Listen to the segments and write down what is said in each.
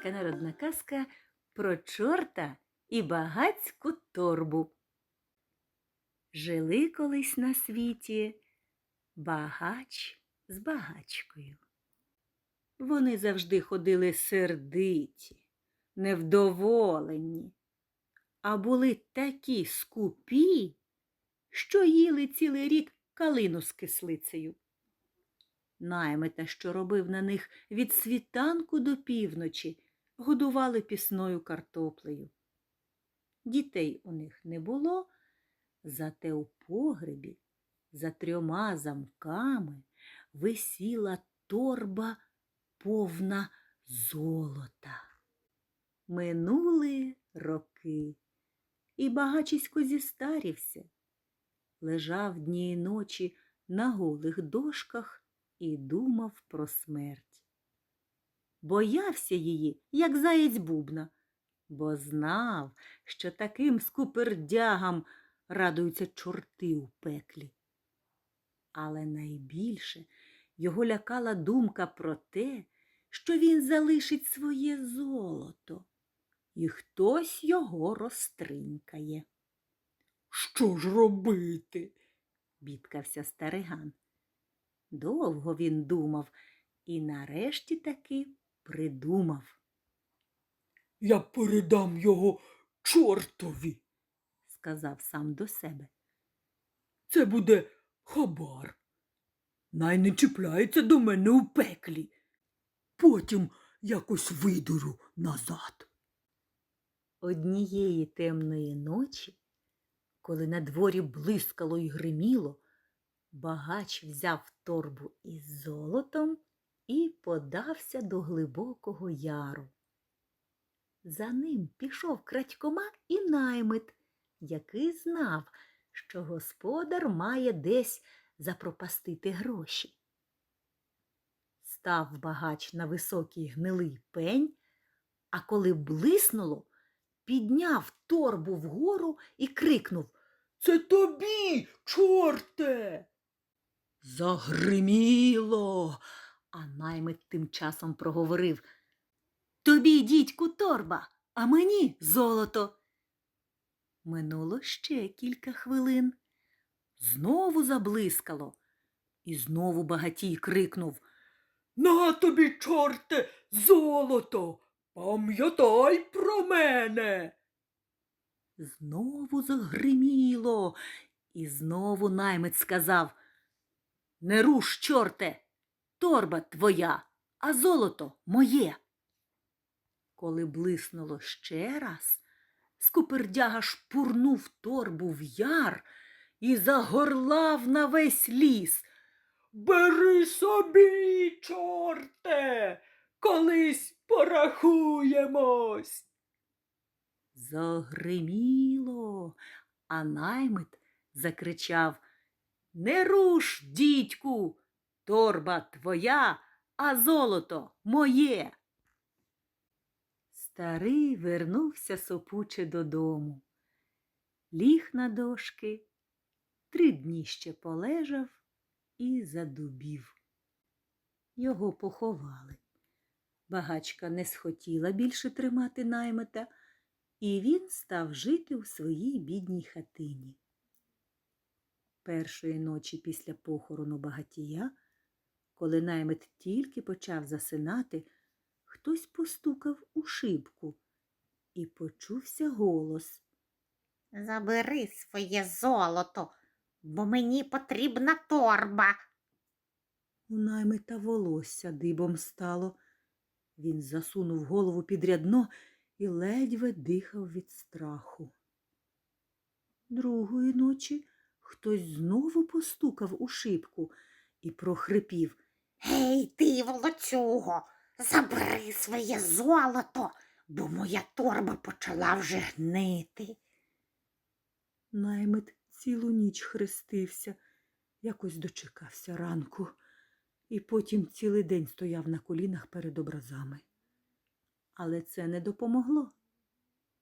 українська народна казка про чорта і багацьку торбу. Жили колись на світі багач з багачкою. Вони завжди ходили сердиті, невдоволені, а були такі скупі, що їли цілий рік калину з кислицею. Наймита, що робив на них від світанку до півночі, годували пісною картоплею. Дітей у них не було, зате у погребі за трьома замками висіла торба повна золота. Минули роки, і багачисько зістарівся, лежав дні й ночі на голих дошках і думав про смерть. Боявся її, як заєць бубна, бо знав, що таким скупердягам радуються чорти у пеклі. Але найбільше його лякала думка про те, що він залишить своє золото, і хтось його розтринькає. Що ж робити? бідкався стариган. Довго він думав і нарешті таки придумав, Я передам його чортові. сказав сам до себе. Це буде хабар. Най не чіпляється до мене у пеклі. Потім якось видуру назад. Однієї темної ночі, коли на дворі блискало й гриміло, багач взяв торбу із золотом і подався до глибокого яру. За ним пішов крадькома і наймит, який знав, що господар має десь запропастити гроші. Став багач на високий гнилий пень, а коли блиснуло, підняв торбу вгору і крикнув Це тобі, чорте. Загриміло. А наймит тим часом проговорив Тобі, дідьку, торба, а мені золото. Минуло ще кілька хвилин. Знову заблискало, і знову багатій крикнув На тобі, чорте, золото. Пам'ятай про мене. Знову загриміло, і знову наймит сказав Не руш, чорте, торба твоя, а золото моє. Коли блиснуло ще раз, скупердяга шпурнув торбу в яр і загорлав на весь ліс. Бери собі, чорте, колись порахуємось. Загриміло, а наймит закричав Не руш, дідьку, торба твоя, а золото моє. Старий вернувся сопуче додому. Ліг на дошки, три дні ще полежав і задубів. Його поховали. Багачка не схотіла більше тримати наймита, і він став жити у своїй бідній хатині. Першої ночі після похорону багатія, коли наймит тільки почав засинати, хтось постукав у шибку і почувся голос. Забери своє золото, бо мені потрібна торба. У наймита волосся дибом стало. Він засунув голову під рядно і ледве дихав від страху. Другої ночі хтось знову постукав у шибку і прохрипів. Гей, ти, волоцюго, забери своє золото, бо моя торба почала вже гнити. Наймит цілу ніч хрестився, якось дочекався ранку, і потім цілий день стояв на колінах перед образами. Але це не допомогло,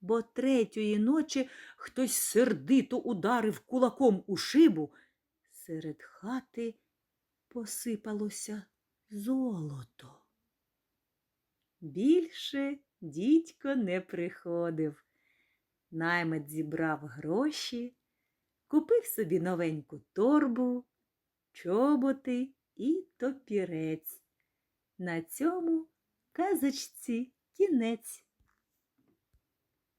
бо третьої ночі хтось сердито ударив кулаком у шибу. Серед хати посипалося золото. Більше дідько не приходив. Наймит зібрав гроші, купив собі новеньку торбу, чоботи і топірець. На цьому казочці кінець.